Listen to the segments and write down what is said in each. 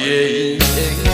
ရေ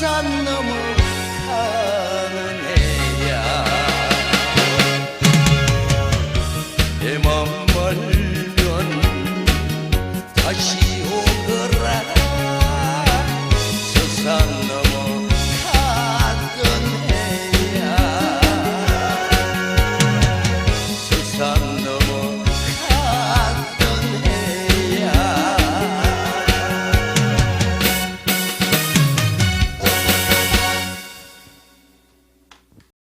sandım. Ah.